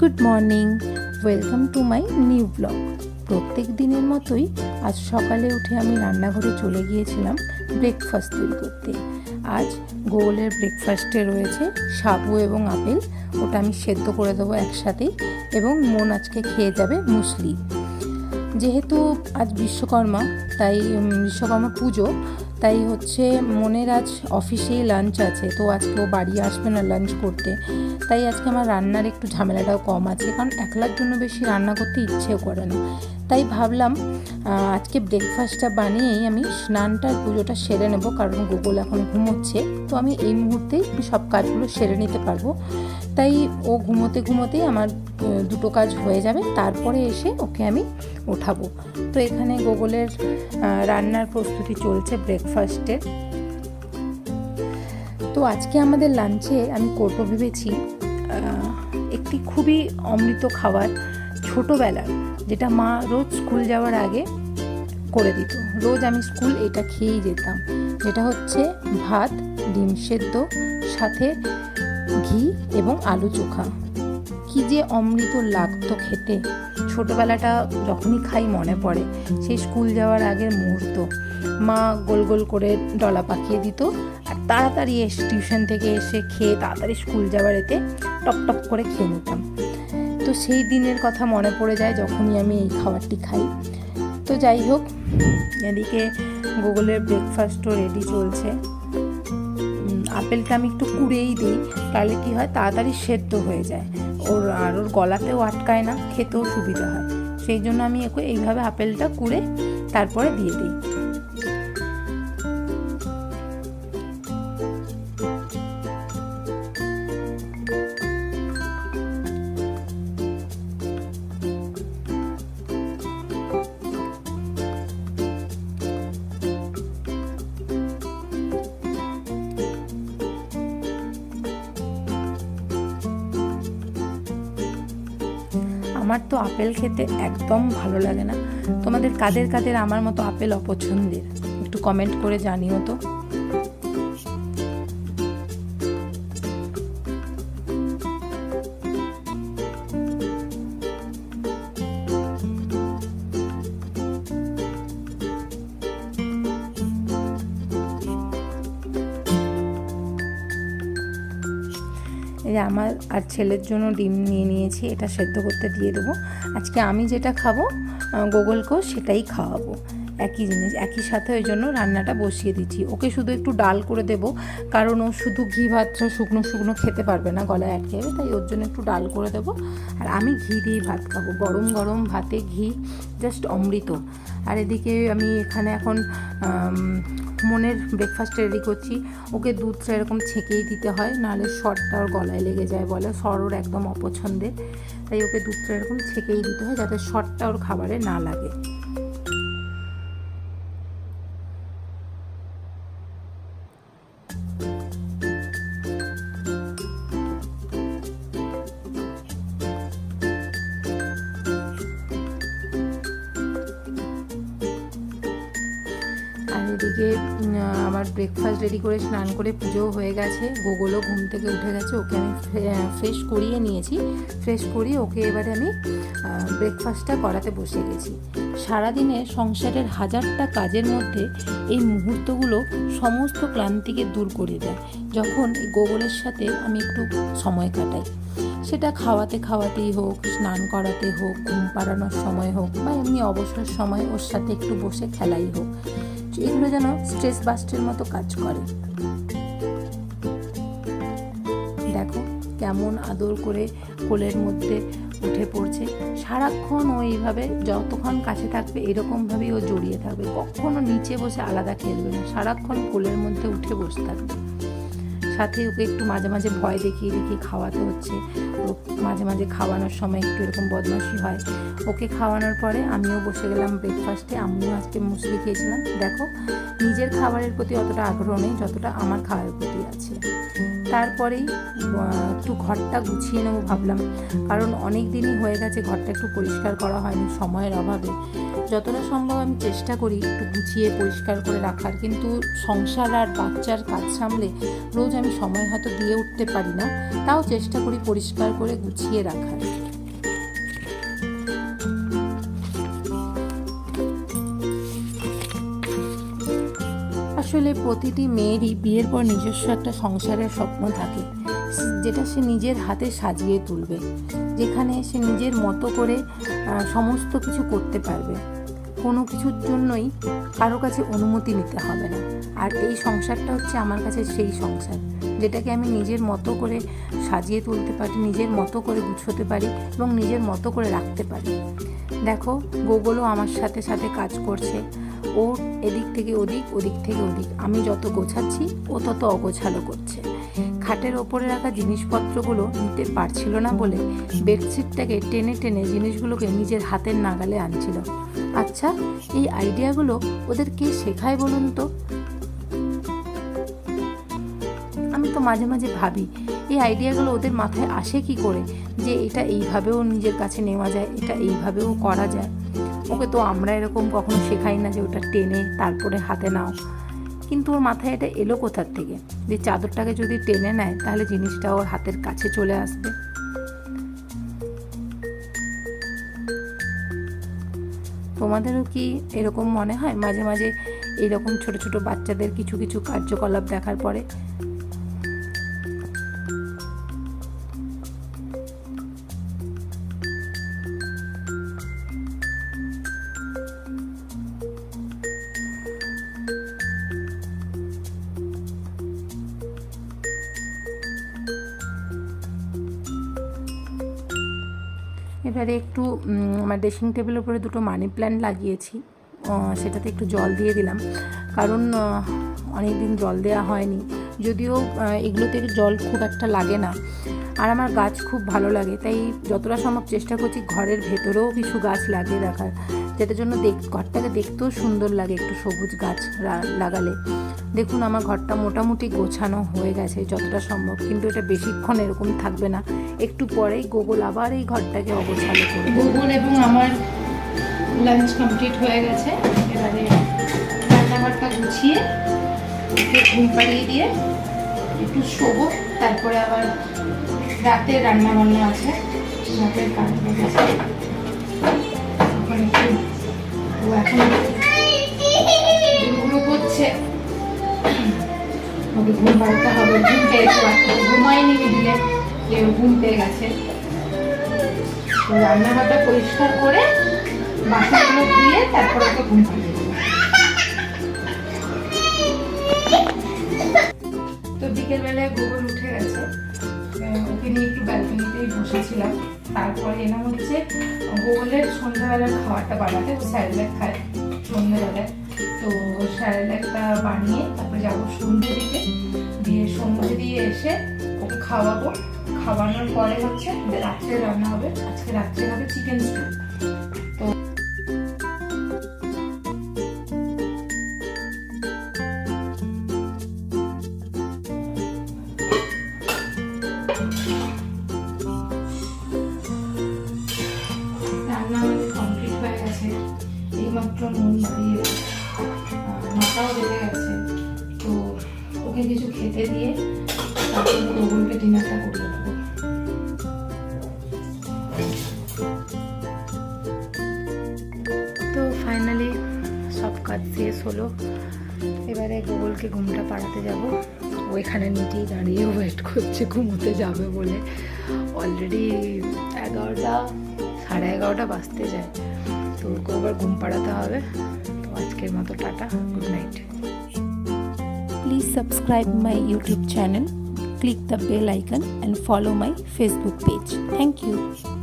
Good morning. Welcome to my new blog. প্রত্যেক দিনের মতোই আজ সকালে উঠে আমি রান্নাঘরে চলে গিয়েছিলাম ব্রেকফাস্ট তৈরি করতে। আজ গোলের ব্রেকফাস্টে রয়েছে সাবু এবং আপেল। ওটা আমি সেদ্ধ করে দেবো একসাথেই এবং মন আজকে খেয়ে যাবে মুসলি। যেহেতু আজ বিশ্বকর্মা, তাই বিশ্বকর্মা পুজো তাই হচ্ছে মনের আজ অফিসেই লাঞ্চ আছে। তো আজকে ও বাড়ি আসবে না লাঞ্চ করতে। তাই আজকে আমার রান্নার একটু ঝামেলাটাও কম আছে। কারণ একলার জন্য বেশি রান্না করতে ইচ্ছেও করে না। তাই ভাবলাম আজকে ব্রেকফাস্টটা বানিয়েই আমি স্নানটার পুজোটা সেরে নেব। কারণ গুগল এখন ঘুমোচ্ছে। তো আমি এই মুহূর্তেই সব কাজগুলো সেরে নিতে পারব। তাই ও ঘুমোতে ঘুমোতেই আমার দুটো কাজ হয়ে যাবে। তারপরে এসে ওকে আমি ওঠাবো। তো এখানে গুগলের রান্নার প্রস্তুতি চলছে ব্রেকফাস্টের তো আজকে আমাদের লাঞ্চে আমি করব ভেবেছি একটি খুবই অমৃত খাবার ছোটোবেলার, যেটা মা রোজ স্কুল যাওয়ার আগে করে দিত। রোজ আমি স্কুল এটা খেয়েই যেতাম। যেটা হচ্ছে ভাত, ডিম সেদ্ধ, সাথে ঘি এবং আলু চোখা। কি যে অমৃত লাগতো খেতে। ছোটোবেলাটা যখনই খাই মনে পড়ে, সেই স্কুল যাওয়ার আগের মুহূর্ত। মা গোল গোল করে ডলা পাকিয়ে দিত আর তাড়াতাড়ি এসে, টিউশন থেকে এসে খেয়ে তাড়াতাড়ি স্কুল যাওয়ার এতে টপ টপ করে খেয়ে নিতাম। তো সেই দিনের কথা মনে পড়ে যায় যখনই আমি এই খাবারটি খাই। তো যাই হোক, এদিকে গুগলের ব্রেকফাস্টও রেডি চলছে। আপেলটা আমি একটু কুড়েই দিই, তাহলে কি হয়? তাড়াতাড়ি সেদ্ধ হয়ে যায়। ওর আর ওর গলাতেও আটকায় না, খেতেও সুবিধা হয়। সেই জন্য আমি একে এইভাবে আপেলটা কুড়ে তারপরে দিয়ে দিই। আমার তো আপেল খেতে একদম ভালো লাগে না। তোমাদের কাদের কাদের আমার মতো আপেল অপছন্দের? একটু কমেন্ট করে জানিও তো। এই যে আমার আর ছেলের জন্য ডিম নিয়ে নিয়েছি, এটা সেদ্ধ করতে দিয়ে দেবো। আজকে আমি যেটা খাব গোগলকেও সেটাই খাওয়াবো। একই জিনিস, একই সাথে ওই জন্য রান্নাটা বসিয়ে দিচ্ছি। ওকে শুধু একটু ডাল করে দেব, কারণ ও শুধু ঘি ভাতটা শুকনো শুকনো খেতে পারবে না গলায় আটকে যাবে, তাই ওর জন্য একটু ডাল করে দেবো। আর আমি ঘি দিয়ে ভাত খাব, গরম গরম ভাতে ঘি জাস্ট অমৃত। আর এদিকে আমি এখানে এখন মনের ব্রেকফাস্ট রেডি করছি। ওকে দুধটা এরকম ছেঁকেই দিতে হয়, নাহলে শরটা ওর গলায় লেগে যায় বলে সর ওর একদম অপছন্দের। তাই ওকে দুধটা এরকম ছেঁকেই দিতে হয়, যাতে শরটা ওর খাবারে না লাগে। এদিকে আমার ব্রেকফাস্ট রেডি করে, স্নান করে পুজোও হয়ে গেছে। গোগলও ঘুম থেকে উঠে গেছে, ওকে আমি ফ্রেশ করিয়ে নিয়েছি। ফ্রেশ করিয়ে ওকে এবারে আমি ব্রেকফাস্টটা করাতে বসে গেছি। সারাদিনে সংসারের হাজারটা কাজের মধ্যে এই মুহূর্তগুলো সমস্ত ক্লান্তিকে দূর করে দেয়। যখন গোগলের সাথে আমি একটু সময় কাটাই, সেটা খাওয়াতে খাওয়াতেই হোক, স্নান করাতে হোক, ঘুম পাড়ানোর সময় হোক, বা এমনি অবসর সময় ওর সাথে একটু বসে খেলাই হোক। এগুলো যেন স্ট্রেস বাস্টের মতো কাজ করে। দেখো কেমন আদর করে কোলের মধ্যে উঠে পড়ছে। সারাক্ষণ ও এইভাবে যতক্ষণ কাছে থাকবে এরকমভাবেই ও জড়িয়ে থাকবে। কখনো নিচে বসে আলাদা খেলবে না। সারাক্ষণ কোলের মধ্যে উঠে বসে থাকবে। সাথে ওকে একটু মাঝে মাঝে ভয় দেখিয়ে দেখিয়ে খাওয়াতে হচ্ছে। ও মাঝে মাঝে খাওয়ানোর সময় একটু এরকম বদমাশি হয়। ওকে খাওয়ানোর পরে আমিও বসে গেলাম ব্রেকফাস্টে আমিও আজকে মুসলি খেয়েছিলাম। দেখো, নিজের খাবারের প্রতি অতটা আগ্রহ নেই, যতটা আমার খাবারের প্রতি আছে। তারপরেই একটু ঘরটা গুছিয়ে নেব ভাবলাম। কারণ অনেক দিনই হয়ে গেছে ঘরটা একটু পরিষ্কার করা হয়নি সময়ের অভাবে। যতটা সম্ভব আমি চেষ্টা করি একটু গুছিয়ে পরিষ্কার করে রাখার। কিন্তু সংসার আর বাচ্চার কাজ সামলে রোজ আমি সময় হয়তো দিয়ে উঠতে পারি না, তাও চেষ্টা করি পরিষ্কার করে গুছিয়ে রাখার। আসলে প্রতিটি মেয়েরই বিয়ের পর নিজস্ব একটা সংসারের স্বপ্ন থাকে, যেটা সে নিজের হাতে সাজিয়ে তুলবে, যেখানে সে নিজের মতো করে সমস্ত কিছু করতে পারবে। কোনো কিছুর জন্যই কারও কাছে অনুমতি নিতে হবে না। আর এই সংসারটা হচ্ছে আমার কাছে সেই সংসার। যেটাকে আমি নিজের মতো করে সাজিয়ে তুলতে পারি, নিজের মতো করে গুছোতে পারি এবং নিজের মতো করে রাখতে পারি। দেখো, গোগলও আমার সাথে সাথে কাজ করছে। ও এদিক থেকে ওদিক ওদিক থেকে ওদিক। আমি যত গোছাচ্ছি, ও তত অগোছালো করছে। খাটের ওপরে রাখা জিনিসপত্রগুলো নিতে পারছিল না বলে বেডশিটটাকে টেনে টেনে জিনিসগুলোকে নিজের হাতের নাগালে আনছিল। আচ্ছা এই আইডিয়াগুলো ওদের কে শেখায় বলুন তো? আমি তো মাঝে মাঝে ভাবি, এই আইডিয়াগুলো ওদের মাথায় আসে কি করে? যে এটা এইভাবেও নিজের কাছে নেওয়া যায়, এটা এইভাবেও করা যায়। ওকে তো আমরা এরকম কখনো শেখাই না যে ওটা টেনে তারপরে হাতে নাও। কিন্তু ওর মাথায় এটা এলো কোথার থেকে? যে চাদরটাকে যদি টেনে নেয়, তাহলে জিনিসটা ওর হাতের কাছে চলে আসবে। তোমাদেরও কি এরকম মনে হয়? মাঝে মাঝে এরকম ছোট ছোট বাচ্চাদের কিছু কিছু কার্যকলাপ দেখার পরে এবারে একটু আমার ড্রেসিং টেবিলের উপরে দুটো মানি প্ল্যান্ট লাগিয়েছি। সেটাতে একটু জল দিয়ে দিলাম। কারণ অনেক দিন জল দেওয়া হয়নি। যদিও এগুলোতে জল খুব একটা লাগে না। আর আমার গাছ খুব ভালো লাগে। তাই যতটা সম্ভব চেষ্টা করছি ঘরের ভেতরেও কিছু গাছ লাগিয়ে রাখার। যেটার জন্য দেখ, ঘরটাকে দেখতেও সুন্দর লাগে একটু সবুজ গাছ লাগালে। দেখুন, আমার ঘরটা মোটামুটি গোছানো হয়ে গেছে যতটা সম্ভব, কিন্তু এটা বেশিক্ষণ এরকম থাকবে না। একটু পরেই গোগল আবার এই ঘরটাকে অগোছালো করবে। গোগল এবং আমার লাঞ্চ কমপ্লিট হয়ে গেছে। এবারে রান্নাঘরটা গুছিয়ে ঘুম পাড়িয়ে দিয়ে একটু শোবো, তারপরে আবার রাতে রান্না বান্না আছে। রাতের কাজ ওকে ঘুম পাড়াতে হবে, ঘুম পেয়েছে ঘুমায়নি দিলে ঘুম পেয়ে গেছে। তো রান্নাঘরটা পরিষ্কার করে বাসনগুলো ধুয়ে তারপর ওকে ঘুম তো বিকেলবেলায় গোবর উঠে গেছে। ওকে নিয়ে একটু ব্যালকনিতেই বসেছিলাম। তারপরে এলাম হচ্ছে গোবলের সন্ধ্যাবেলার খাবারটা বানাতে। ও খায়, সন্ধ্যাবেলায়। তো স্যারেলাকটা বানিয়ে তারপরে যাব সন্ধ্যে দিকে। দিয়ে সন্ধ্যে দিয়ে এসে ওকে খাওয়াবো। খাওয়ানোর পরে হচ্ছে রাত্রে রান্না হবে। আজকে রাত্রে হবে চিকেন স্টু রান্না তারপরে গোগলকে ডিনারটা করিয়ে দেবো তো ফাইনালি সব কাজ শেষ হলো। এবারে গোগলকে ঘুমটা পাড়াতে যাব। ও এখানে নিচেই দাঁড়িয়ে ওয়েট করছে ঘুমোতে যাবে বলে। অলরেডি এগারোটা সাড়ে এগারোটা বাজতে যায়। তো ওকে আবার ঘুম পাড়াতে হবে। তো আজকের মতো tata good night Please subscribe my YouTube channel, click the bell icon and follow my Facebook page. Thank you.